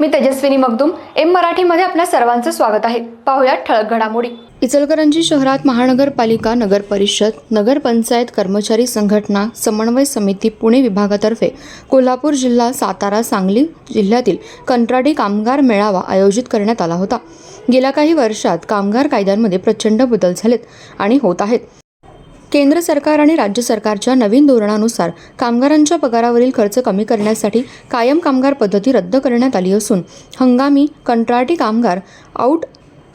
मी Tejaswini Magdum M मराठीमध्ये आपल्या सर्वांचं स्वागत आहे. पाहुयात ठळक घडामोडी. इचलकरंजी शहरात महानगरपालिका नगर परिषद नगरपंचायत कर्मचारी संघटना समन्वय समिती पुणे विभागातर्फे कोल्हापूर जिल्हा सातारा सांगली जिल्ह्यातील कंत्राटी कामगार मेळावा आयोजित करण्यात आला होता. गेल्या काही वर्षात कामगार कायद्यांमध्ये प्रचंड बदल झालेत आणि होत आहेत. केंद्र सरकार आणि राज्य सरकारच्या नवीन धोरणानुसार कामगारांच्या पगारावरील खर्च कमी करण्यासाठी कायम कामगार पद्धती रद्द करण्यात आली असून हंगामी कंत्राटी कामगार आउट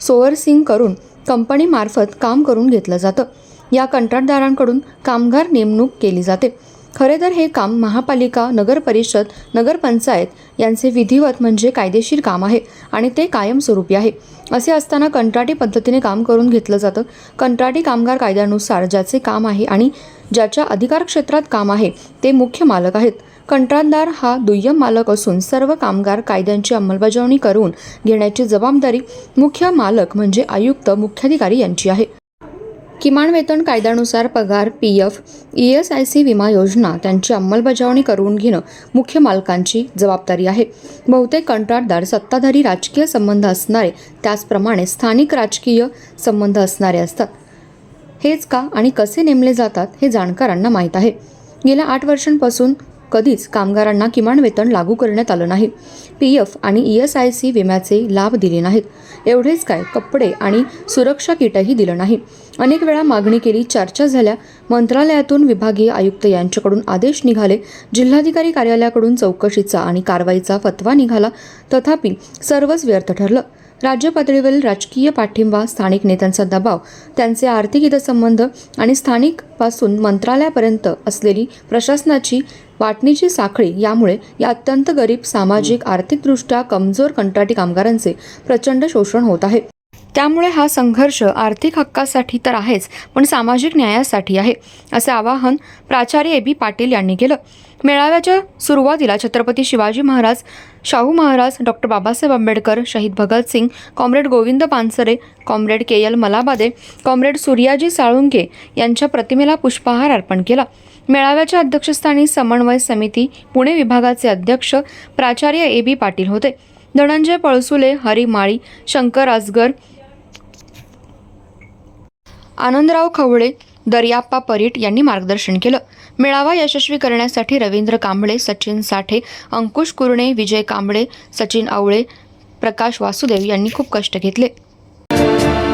सोअर्सिंग करून कंपनीमार्फत काम करून घेतलं जातं. या कंत्राटदारांकडून कामगार नेमणूक केली जाते. खरे तर हे काम महापालिका नगरपरिषद नगरपंचायत यांचे विधिवत म्हणजे कायदेशीर काम आहे आणि ते कायमस्वरूपी आहे. असे असताना कंत्राटी पद्धतीने काम करून घेतलं जातं. कंत्राटी कामगार कायद्यानुसार ज्याचे काम आहे आणि ज्याच्या अधिकार क्षेत्रात काम आहे ते मुख्य मालक आहेत. कंत्राटदार हा दुय्यम मालक असून सर्व कामगार कायद्यांची अंमलबजावणी करून घेण्याची जबाबदारी मुख्य मालक म्हणजे आयुक्त मुख्याधिकारी यांची आहे. किमान वेतन कायद्यानुसार पगार P F E S I C विमा योजना त्यांची अंमलबजावणी करून घेणं मुख्य मालकांची जबाबदारी आहे. बहुतेक कंत्राटदार सत्ताधारी राजकीय संबंध असणारे त्याचप्रमाणे स्थानिक राजकीय संबंध असणारे असतात. हेच का आणि कसे नेमले जातात हे जाणकारांना माहीत आहे. गेल्या आठ वर्षांपासून कधीच कामगारांना किमान वेतन लागू करण्यात आलं नाही. पी एफ आणि ई एस आय सी विम्याचे लाभ दिले नाहीत. एवढेच काय कपडे आणि सुरक्षा किटही दिलं नाही. अनेक वेळा मागणी केली चर्चा झाल्या. मंत्रालयातून विभागीय आयुक्त यांच्याकडून आदेश निघाले. जिल्हाधिकारी कार्यालयाकडून चौकशीचा आणि कारवाईचा फतवा निघाला. तथापि सर्वच व्यर्थ ठरलं. राज्य पातळीवरील राजकीय पाठिंबा स्थानिक नेत्यांचा दबाव त्यांचे आर्थिक हितसंबंध आणि स्थानिकपासून मंत्रालयापर्यंत असलेली प्रशासनाची वाटणीची साखळी यामुळे या अत्यंत गरीब सामाजिक आर्थिकदृष्ट्या कमजोर कंत्राटी कामगारांचे प्रचंड शोषण होत आहे. त्यामुळे हा संघर्ष आर्थिक हक्कासाठी तर आहेच पण सामाजिक न्यायासाठी आहे असे आवाहन प्राचार्य ए बी पाटील यांनी केलं. मेळाव्याच्या सुरुवातीला छत्रपती शिवाजी महाराज शाहू महाराज डॉक्टर बाबासाहेब आंबेडकर शहीद Bhagat Singh comrade Govind Pansare comrade K L Malabade comrade Suryaji Salunke यांच्या प्रतिमेला पुष्पहार अर्पण केला. मेळाव्याच्या अध्यक्षस्थानी समन्वय समिती पुणे विभागाचे अध्यक्ष प्राचार्य ए बी पाटील होते. धनंजय पळसुले हरी माळी शंकर आजगर आनंदराव खवळे दर्याप्पा परीट यांनी मार्गदर्शन केलं. मेळावा यशस्वी करण्यासाठी रवींद्र कांबळे सचिन साठे अंकुश कुरणे विजय कांबळे सचिन आवळे प्रकाश वासुदेव यांनी खूप कष्ट घेतले.